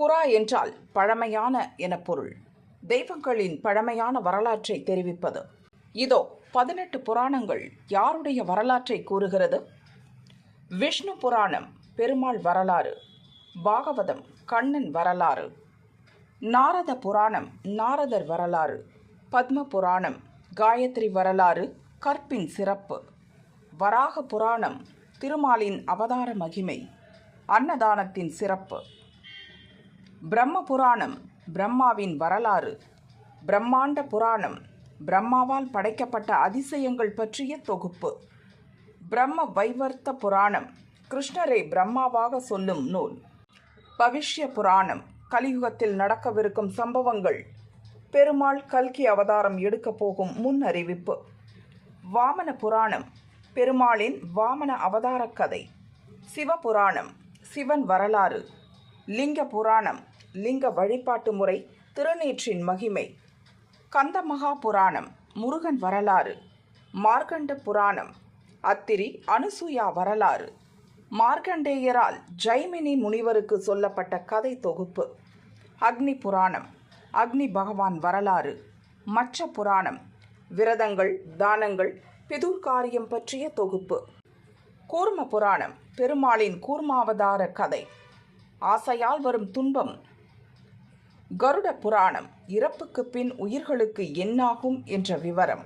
புறா என்றால் பழமையான என பொருள். தெய்வங்களின் பழமையான வரலாற்றை தெரிவிப்பது. இதோ பதினெட்டு புராணங்கள் யாருடைய வரலாற்றை கூறுகிறது? விஷ்ணு புராணம் பெருமாள் வரலாறு பாகவதம் கண்ணன் வரலாறு நாரத புராணம் நாரதர் வரலாறு பத்ம புராணம் காயத்ரி வரலாறு கற்பின் சிறப்பு வராக புராணம் திருமாலின் அவதார மகிமை அன்னதானத்தின் சிறப்பு. பிரம்ம புராணம் பிரம்மாவின் வரலாறு பிரம்மாண்ட புராணம் பிரம்மாவால் படைக்கப்பட்ட அதிசயங்கள் பற்றிய தொகுப்பு. பிரம்ம வைவர்த்த புராணம் கிருஷ்ணரை பிரம்மாவாக சொல்லும் நூல். பவிஷ்ய புராணம் கலியுகத்தில் நடக்கவிருக்கும் சம்பவங்கள். பெருமாள் கல்கி அவதாரம் எடுக்கப் போகும் முன் அறிவிப்பு. வாமன புராணம் பெருமாளின் வாமன அவதார கதை. சிவபுராணம் சிவன் வரலாறு. லிங்க புராணம் லிங்க வழிபாட்டு முறை திருநீற்றின் மகிமை. கந்தமகா புராணம் முருகன் வரலாறு. மார்க்கண்ட புராணம் அத்திரி அனுசூயா வரலாறு. மார்க்கண்டேயரால் ஜைமினி முனிவருக்கு சொல்லப்பட்ட கதை தொகுப்பு. அக்னி புராணம் அக்னி பகவான் வரலாறு. மச்ச புராணம் விரதங்கள் தானங்கள் பிதுர்காரியம் பற்றிய தொகுப்பு. கூர்ம புராணம் பெருமாளின் கூர்மாவதார கதை. ஆசையால் வரும் துன்பம் கருட புராணம் இறப்புக்கு பின் உயிர்களுக்கு என்னாகும் என்ற விவரம்.